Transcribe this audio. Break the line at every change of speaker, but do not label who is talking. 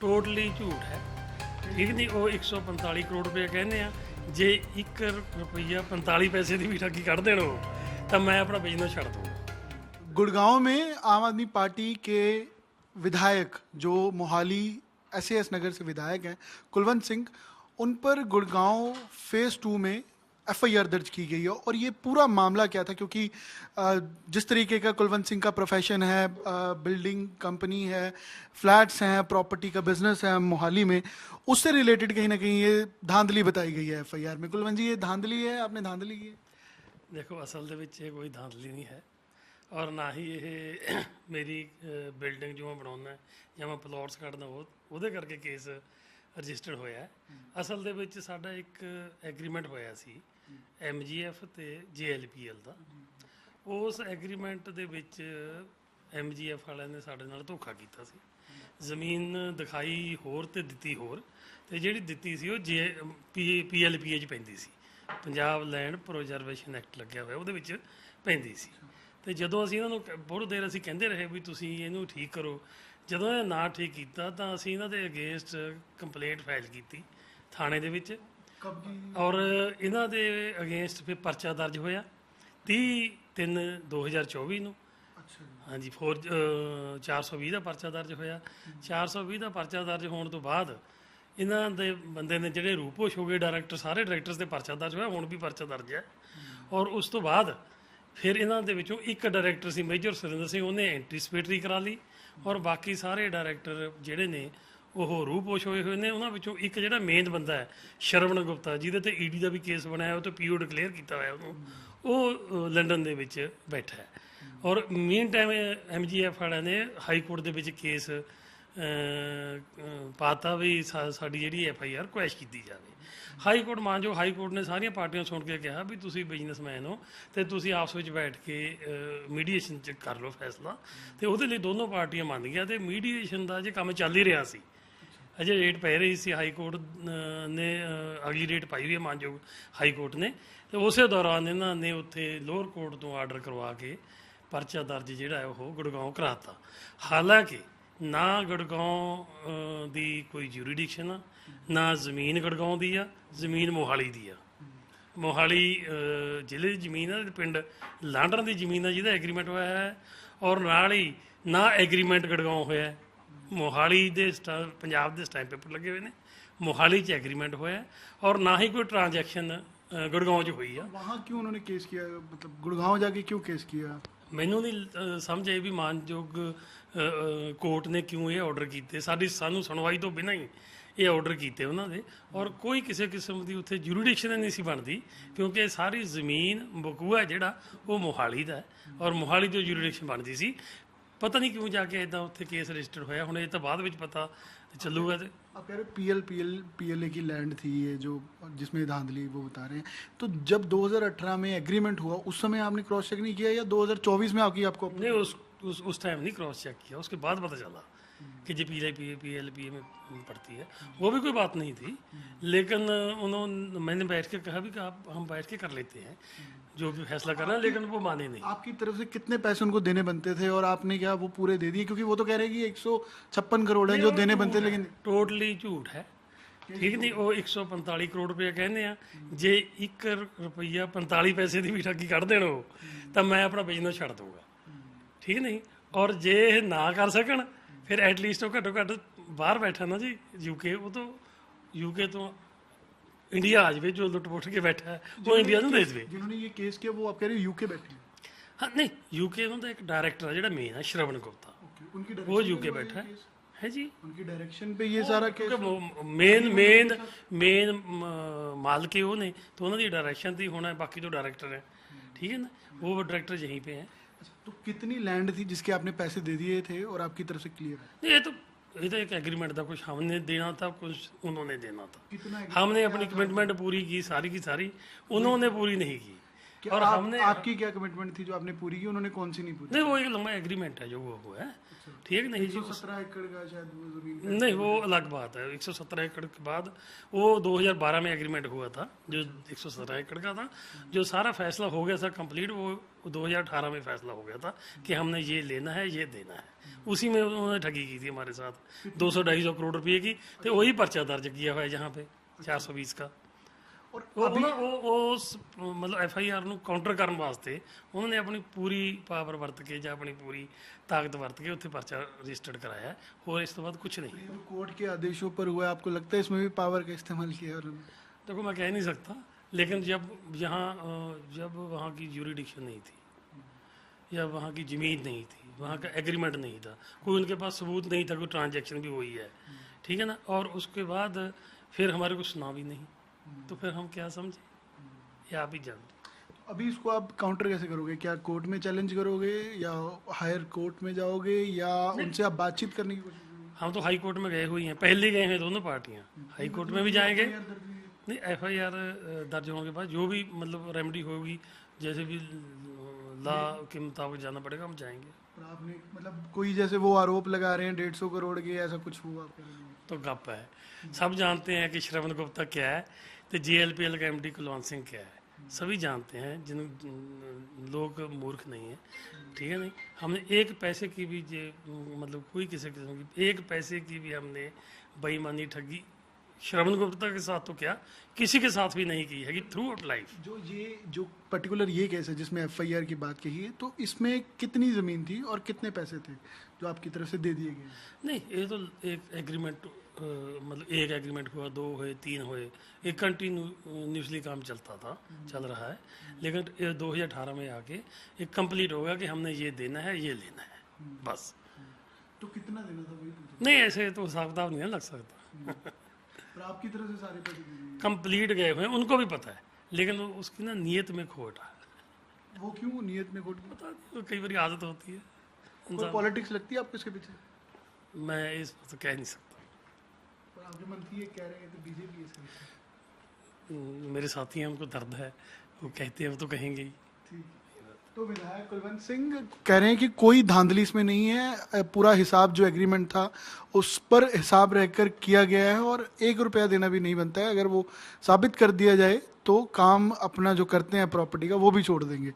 Totally ਝੂਠ ਹੈ ਠੀਕ ਨਹੀਂ ਉਹ 145 ਕਰੋੜ ਰੁਪਏ ਕਹਿੰਦੇ ਆ ਜੇ 1 ਰੁਪਈਆ 45 ਪੈਸੇ ਦੀ ਵੀ ਠੱਗੀ ਕੱਢ ਦੇਣ ਉਹ ਤਾਂ ਮੈਂ ਆਪਣਾ ਬਿਜ਼ਨਸ ਛੱਡ ਦੂੰਗਾ
गुड़गांव में आम आदमी पार्टी के विधायक जो मोहाली एस नगर से विधायक हैं कुलवंत सिंह उन पर गुड़गांव फेज टू में एफआईआर दर्ज की गई है और ये पूरा मामला क्या था क्योंकि अ, जिस तरीके का कुलवंत सिंह का प्रोफेशन है अ, बिल्डिंग कंपनी है फ्लैट्स हैं प्रॉपर्टी का बिजनेस है मोहाली में उससे रिलेटेड कहीं ना कहीं ये धांधली बताई गई है एफआईआर में कुलवंत जी ये धांधली है आपने धांधली की है
ਦੇਖੋ ਅਸਲ ਦੇ ਵਿੱਚ ਇਹ ਕੋਈ ਧਾਂਦਲੀ ਨਹੀਂ ਹੈ ਔਰ ਨਾ ਹੀ ਇਹ ਮੇਰੀ ਬਿਲਡਿੰਗ ਜੋ ਮੈਂ ਬਣਾਉਣਾ ਹੈ ਜਾਂ ਮੈਂ ਪਲੋਟਸ ਕੱਢਦਾ ਉਹ ਉਹਦੇ ਕਰਕੇ ਕੇਸ ਰਜਿਸਟਰਡ ਹੋਇਆ ਹੈ ਅਸਲ ਦੇ ਵਿੱਚ ਸਾਡਾ ਇੱਕ ਐਗਰੀਮੈਂਟ ਹੋਇਆ ਸੀ ਐਮਜੀਐਫ ਤੇ ਜੇਐਲਪੀਐਲ ਦਾ। ਉਸ ਐਗਰੀਮੈਂਟ ਦੇ ਵਿੱਚ ਐਮਜੀਐਫ ਵਾਲਿਆਂ ਨੇ ਸਾਡੇ ਨਾਲ ਧੋਖਾ ਕੀਤਾ ਸੀ। ਜ਼ਮੀਨ ਦਿਖਾਈ ਹੋਰ ਤੇ ਦਿੱਤੀ ਹੋਰ ਤੇ ਜਿਹੜੀ ਦਿੱਤੀ ਸੀ ਉਹ ਜੇ ਪੀਐਲਪੀਏ 'ਚ ਪੈਂਦੀ ਸੀ। ਪੰਜਾਬ ਲੈਂਡ ਪ੍ਰੋਜਰਵੇਸ਼ਨ ਐਕਟ ਲੱਗਿਆ ਹੋਇਆ ਉਹਦੇ ਵਿੱਚ ਪੈਂਦੀ ਸੀ। ਤੇ ਜਦੋਂ ਅਸੀਂ ਇਹਨਾਂ ਨੂੰ ਬਹੁਤ ਦੇਰ ਅਸੀਂ ਕਹਿੰਦੇ ਰਹੇ ਵੀ ਤੁਸੀਂ ਇਹਨੂੰ ਠੀਕ ਕਰੋ, ਜਦੋਂ ਇਹ ਨਾ ਠੀਕ ਕੀਤਾ ਤਾਂ ਅਸੀਂ ਇਹਨਾਂ ਦੇ ਅਗੇਂਸਟ ਕੰਪਲੇਂਟ ਫਾਈਲ ਕੀਤੀ ਥਾਣੇ ਦੇ ਵਿੱਚ। ਔਰ ਇਹਨਾਂ ਦੇ ਅਗੇਂਸਟ ਫਿਰ ਪਰਚਾ ਦਰਜ ਹੋਇਆ 30 3 2024 ਨੂੰ।
ਅੱਛਾ
ਹਾਂਜੀ 4 420 ਦਾ ਪਰਚਾ ਦਰਜ ਹੋਇਆ। 420 ਦਾ ਪਰਚਾ ਦਰਜ ਹੋਣ ਤੋਂ ਬਾਅਦ ਇਹਨਾਂ ਦੇ ਬੰਦੇ ਨੇ ਜਿਹੜੇ ਰੂਪੋਸ਼ ਹੋ ਗਏ ਡਾਇਰੈਕਟਰ ਸਾਰੇ ਡਾਇਰੈਕਟਰਸ ਦੇ ਪਰਚਾ ਦਰਜ ਹੋਇਆ ਹੁਣ ਵੀ ਪਰਚਾ ਦਰਜ ਹੈ। ਔਰ ਉਸ ਤੋਂ ਬਾਅਦ ਫਿਰ ਇਹਨਾਂ ਦੇ ਵਿੱਚੋਂ ਇੱਕ ਡਾਇਰੈਕਟਰ ਸੀ ਮੇਜਰ ਸੁਰਿੰਦਰ ਸਿੰਘ ਉਹਨੇ ਐਂਟੀਸਪੇਟਰੀ ਕਰਾ ਲਈ। ਔਰ ਬਾਕੀ ਸਾਰੇ ਡਾਇਰੈਕਟਰ ਜਿਹੜੇ ਨੇ ਉਹ ਰੂਪੋਸ਼ ਹੋਏ ਹੋਏ ਨੇ, ਉਹਨਾਂ ਵਿੱਚੋਂ ਇੱਕ ਜਿਹੜਾ ਮੇਨ ਬੰਦਾ ਹੈ, ਸ਼ਰਵਣ ਗੁਪਤਾ, ਜਿਹਦੇ ਤੇ ਈਡੀ ਦਾ ਵੀ ਕੇਸ ਬਣਾਇਆ ਉਹ ਤੇ ਪੀਓ ਡਿਕਲੇਅਰ ਕੀਤਾ ਹੋਇਆ ਉਹਨੂੰ। ਉਹ ਲੰਡਨ ਦੇ ਵਿੱਚ ਬੈਠਾ ਹੈ। ਔਰ ਮੇਨ ਟਾਈਮ ਐਮਜੀਐਫ ਵਾਲਿਆਂ ਨੇ ਹਾਈ ਕੋਰਟ ਦੇ ਵਿੱਚ ਕੇਸ ਪਾਤਾ ਵੀ ਸਾਡੀ ਜਿਹੜੀ ਐਫ ਆਈ ਆਰ ਕੁਐਸ਼ ਕੀਤੀ ਜਾਵੇ। ਹਾਈ ਕੋਰਟ ਮੰਨ ਜੋ ਹਾਈ ਕੋਰਟ ਨੇ ਸਾਰੀਆਂ ਪਾਰਟੀਆਂ ਸੁਣ ਕੇ ਕਿਹਾ ਵੀ ਤੁਸੀਂ ਬਿਜ਼ਨਸਮੈਨ ਹੋ ਤੇ ਤੁਸੀਂ ਆਪਸ ਵਿੱਚ ਬੈਠ ਕੇ ਮੀਡੀਏਸ਼ਨ ਚ ਕਰ ਲਓ ਫੈਸਲਾ। ਤੇ ਉਹਦੇ ਲਈ ਦੋਨੋਂ ਪਾਰਟੀਆਂ ਮੰਨ ਗਈਆਂ ਤੇ ਮੀਡੀਏਸ਼ਨ ਦਾ ਜੇ ਕੰਮ ਚੱਲ ਹੀ ਰਿਹਾ ਸੀ ਅਜੇ ਰੇਟ ਪੈ ਰਹੀ ਸੀ ਹਾਈ ਕੋਰਟ ਨੇ ਅਗਲੀ ਰੇਟ ਪਾਈ ਹੋਈ ਹੈ ਮਾਨਯੋਗ ਹਾਈ ਕੋਰਟ ਨੇ। ਤੇ ਉਸੇ ਦੌਰਾਨ ਇਹਨਾਂ ਨੇ ਉੱਥੇ ਲੋਅਰ ਕੋਰਟ ਤੋਂ ਆਰਡਰ ਕਰਵਾ ਕੇ ਪਰਚਾ ਦਰਜ ਜਿਹੜਾ ਹੈ ਉਹ ਗੁੜਗਾਉਂ ਕਰਾਤਾ। ਹਾਲਾਂਕਿ ਨਾ ਗੁੜਗਾਉਂ ਦੀ ਕੋਈ ਜੁਰੀਡਿਕਸ਼ਨ ਆ, ਨਾ ਜ਼ਮੀਨ ਗੁੜਗਾਉਂ ਦੀ ਆ, ਜ਼ਮੀਨ ਮੋਹਾਲੀ ਦੀ ਆ। ਮੋਹਾਲੀ ਜ਼ਿਲ੍ਹੇ ਦੀ ਜ਼ਮੀਨ ਆ ਤੇ ਪਿੰਡ ਲਾਂਡਰ ਦੀ ਜ਼ਮੀਨ ਆ ਜਿਹਦਾ ਐਗਰੀਮੈਂਟ ਹੋਇਆ ਹੈ ਔਰ ਨਾਲ ਹੀ ਨਾ ਐਗਰੀਮੈਂਟ ਗੜਗਾਉਂ ਹੋਇਆ ਹੈ। ਮੋਹਾਲੀ ਦੇ ਸਟਾ- ਪੰਜਾਬ ਦੇ ਸਟੈਂਪ ਪੇਪਰ ਲੱਗੇ ਹੋਏ ਨੇ ਮੋਹਾਲੀ 'ਚ ਐਗਰੀਮੈਂਟ ਹੋਇਆ ਹੈ ਔਰ ਨਾ ਹੀ ਕੋਈ ਟ੍ਰਾਂਜੈਕਸ਼ਨ ਗੜਗਾਉਂ 'ਚ ਹੋਈ ਆ
वहाँ क्यों उन्होंने केस किया मतलब गुड़गांव जाके क्यों केस किया
ਮੈਨੂੰ ਨਹੀਂ ਅ, ਸਮਝ ਆਈ ਵੀ ਮਾਨਯੋਗ ਅ, ਅ, ਕੋਰਟ ਨੇ ਕਿਉਂ ਇਹ ਆਰਡਰ ਕੀਤੇ ਸਾਡੀ ਸਾਨੂੰ ਸੁਣਵਾਈ ਤੋਂ ਬਿਨਾਂ ਹੀ ਇਹ ਆਰਡਰ ਕੀਤੇ ਉਹਨਾਂ ਦੇ ਔਰ ਕੋਈ ਕਿਸੇ ਕਿਸਮ ਦੀ ਉੱਥੇ ਜੁਰੀਡਿਕਸ਼ਨ ਨਹੀਂ ਸੀ ਬਣਦੀ ਕਿਉਂਕਿ ਇਹ ਸਾਰੀ ਜ਼ਮੀਨ ਬਕੂਆ ਜਿਹੜਾ ਉਹ ਮੋਹਾਲੀ ਦਾ ਹੈ ਔਰ ਮੋਹਾਲੀ ਤੋਂ ਜੁਰੀਡਿਕਸ਼ਨ ਬਣਦੀ ਸੀ ਪਤਾ ਨਹੀਂ ਕਿਉਂ ਜਾ ਕੇ ਇਦਾਂ ਉੱਥੇ ਕੇਸ ਰਜਿਸਟਰ ਹੋਇਆ ਹੁਣ ਇਹ ਤਾਂ ਬਾਅਦ ਵਿੱਚ ਪਤਾ ਚੱਲੂਗਾ ਤੇ
आप कह रहे पीएल पीएल पीएलए की लैंड थी ये जो जिसमें धांधली वो बता रहे हैं तो जब 2018 में एग्रीमेंट हुआ उस समय आपने क्रॉस चेक नहीं किया या 2024 में आपकी आपको
नहीं उस उस उस टाइम नहीं क्रॉस चेक किया उसके बाद पता चला कि J P L P P L P में पड़ती है वो भी कोई बात नहीं थी लेकिन उन्होंने मैंने बैठ के कहा भी कि आप हम बैठ के कर लेते हैं जो भी फैसला करना है लेकिन वो माने नहीं
आपकी तरफ से कितने पैसे उनको देने बनते थे और आपने क्या वो पूरे दे दिए क्योंकि वो तो कह रहे हैं कि एक सौ छप्पन करोड़ है जो देने बनते लेकिन
ਟੋਟਲੀ ਝੂਠ ਹੈ ਠੀਕ ਨਹੀਂ ਉਹ 145 ਕਰੋੜ ਰੁਪਏ ਕਹਿੰਦੇ ਆ ਜੇ 1 ਰੁਪਈਆ 45 ਪੈਸੇ ਦੀ ਵੀ ਠੱਗੀ ਕੱਢ ਦੇਣ ਉਹ ਤਾਂ ਮੈਂ ਆਪਣਾ ਬਿਜ਼ਨਸ ਛੱਡ ਦੂੰਗਾ ਠੀਕ ਨਹੀਂ ਔਰ ਜੇ ਇਹ ਨਾ ਕਰ ਸਕਣ ਫਿਰ ਐਟ ਲੀਸਟ ਉਹ ਘੱਟੋ ਘੱਟ ਬਾਹਰ ਬੈਠਾ ਨਾ ਜੀ ਯੂਕੇ ਉਹ ਤੋਂ ਯੂਕੇ ਤੋਂ ਇੰਡੀਆ ਆ ਜਾਵੇ ਜੋ ਲੁੱਟ ਪੁੱਟ ਕੇ ਬੈਠਾ ਹੈ ਉਹ ਇੰਡੀਆ ਨੂੰ ਦੇ ਦੇਵੇ
जिन्होंने ये केस किया वो आप कह रहे हैं यूके बैठे हैं
ਹਾਂ ਨਹੀਂ ਯੂਕੇ ਉਹਨਾਂ ਦਾ ਇੱਕ ਡਾਇਰੈਕਟਰ ਆ ਜਿਹੜਾ ਮੇਨ ਹੈ ਸ਼ਰਵਣ ਗੁਪਤਾ
उनकी
ਉਹ ਯੂਕੇ ਬੈਠਾ ਹੈ ਹੈ ਜੀ
उनकी डायरेक्शन पे ये सारा केस
ਮੇਨ ਮੇਨ ਮੇਨ ਮਾਲਕ ਹੀ ਉਹ ਨੇ तो ਉਹਨਾਂ ਦੀ ਡਾਇਰੈਕਸ਼ਨ ਤੇ ਹੀ ਹੋਣਾ ਹੈ ਬਾਕੀ ਤੋਂ ਡਾਇਰੈਕਟਰ ਹੈ ਠੀਕ है ना वो डायरेक्टर यहीं पे हैं
तो कितनी लैंड थी जिसके आपने पैसे दे दिए थे और आपकी तरफ से क्लियर है
नहीं, ये तो ये तो एक एग्रीमेंट था कुछ हमने देना था कुछ उन्होंने देना था
कितना
हमने अपनी कमिटमेंट पूरी की सारी की सारी उन्होंने पूरी नहीं की और
आप,
हमने
आपकी क्या कमिटमेंट थी जो आपने पूरी की? उन्होंने कौन सी नहीं पूरी?
नहीं वो एक लंबा एग्रीमेंट है जो वो हुआ है। ठीक नहीं जी?
सत्रह एकड़ का शायद वो ज़मीन
नहीं वो अलग बात है। 117 एकड़ के बाद वो 2012 में एग्रीमेंट हुआ था जो 117 एकड़ का था। जो सारा फैसला हो गया था कंप्लीट वो 2018 में फैसला हो गया था कि हमने ये लेना है ये देना है। उसी में उन्होंने ठगी की थी हमारे साथ। 200 ढाई सौ करोड़ रुपये की तो वही पर्चा दर्ज किया हुआ है जहाँ पे 420 का।
और
ਉਹ ਨਾ ਉਹ ਉਸ ਮਤਲਬ ਐਫ ਆਈ ਆਰ ਨੂੰ ਕਾਊਂਟਰ ਕਰਨ ਵਾਸਤੇ ਉਹਨਾਂ ਨੇ ਆਪਣੀ ਪੂਰੀ ਪਾਵਰ ਵਰਤ ਕੇ ਜਾਂ ਆਪਣੀ ਪੂਰੀ ਤਾਕਤ ਵਰਤ ਕੇ ਉੱਥੇ ਪਰਚਾ ਰਜਿਸਟਰਡ ਕਰਾਇਆ ਹੈ। ਹੋਰ ਇਸ ਤੋਂ ਬਾਅਦ ਕੁਝ ਨਹੀਂ
ये जो कोर्ट के आदेशों पर हुआ है आपको लगता है इसमें भी पावर का इस्तेमाल किया है उन्होंने
देखो मैं कह नहीं सकता लेकिन जब यहाँ अ, जब वहाँ की यूरिडिक्शन नहीं थी या वहाँ की ज़मीन नहीं थी वहाँ का एग्रीमेंट नहीं था कोई उनके पास सबूत नहीं था कोई ट्रांजैक्शन भी हुई है ठीक है ना और उसके बाद फिर हमारे को सुना भी नहीं तो फिर हम क्या समझे? या आप ही जानते
अभी इसको आप काउंटर कैसे करोगे? क्या कोर्ट में चैलेंज करोगे? या हायर कोर्ट में जाओगे? या उनसे आप बातचीत करने की कोशिश करोगे?
हम तो हाई कोर्ट में गए हुए हैं। पहले गए हैं दोनों पार्टियाँ। हाई कोर्ट में भी जाएँगे। नहीं एफ़ आई आर दर्ज होने के बाद जो भी मतलब रेमेडी होगी जैसे भी ला के मुताबिक जाना पड़ेगा हम जाएँगे।
आपने मतलब कोई जैसे वो आरोप लगा रहे हैं डेढ़ सौ करोड़ के ऐसा कुछ हुआ।
तो गप है। सब जानते हैं कि श्रवण गुप्ता क्या है। तो जी एल पी एल का एम डी कुलवंत सिंह क्या है? सभी जानते हैं जिन लोग मूर्ख नहीं है ठीक है नहीं? हमने एक पैसे की भी जे मतलब कोई किसी किस्म की एक पैसे की भी हमने बेईमानी ठगी श्रवण गुप्ता के साथ तो क्या? किसी के साथ भी नहीं की है कि थ्रू आउट लाइफ
जो ये जो पर्टिकुलर ये केस है जिसमें एफआईआर की बात कही है तो इसमें कितनी ज़मीन थी और कितने पैसे थे जो आपकी तरफ़ से दे दिए गए
नहीं ये तो एक एग्रीमेंट मतलब एक एग्रीमेंट हुआ दो हुए तीन हुए एक कंटिन्यूसली काम चलता था चल रहा है। लेकिन दो हज़ार अठारह में आके एक कंप्लीट हो गया कि हमने ये देना है ये लेना है बस।
तो कितना देना था वही
नहीं ऐसे तो हिसाब किताब नहीं लग सकता।
और आपकी तरफ़ से सारे
कंप्लीट गए हुए हैं उनको भी पता है लेकिन उसकी ना नीयत में खोट है।
वो क्यों नियत में कोर्ट
पता नहीं, कई बार आदत होती है।
पॉलिटिक्स लगती है आपको इसके पीछे?
मैं इस तो कह नहीं सकता।
और मंत्री ये कह रहे हैं तो बीजेपी इसके
मेरे साथी हैं उनको दर्द है। वो कहते हैं वो तो कहेंगे ही।
तो विधायक कुलवंत सिंह कह रहे हैं कि कोई धांधली इसमें नहीं है। पूरा हिसाब जो एग्रीमेंट था उस पर हिसाब रहकर किया गया है और एक रुपया देना भी नहीं बनता है। अगर वो साबित कर दिया जाए तो काम अपना जो करते हैं प्रॉपर्टी का वो भी छोड़ देंगे।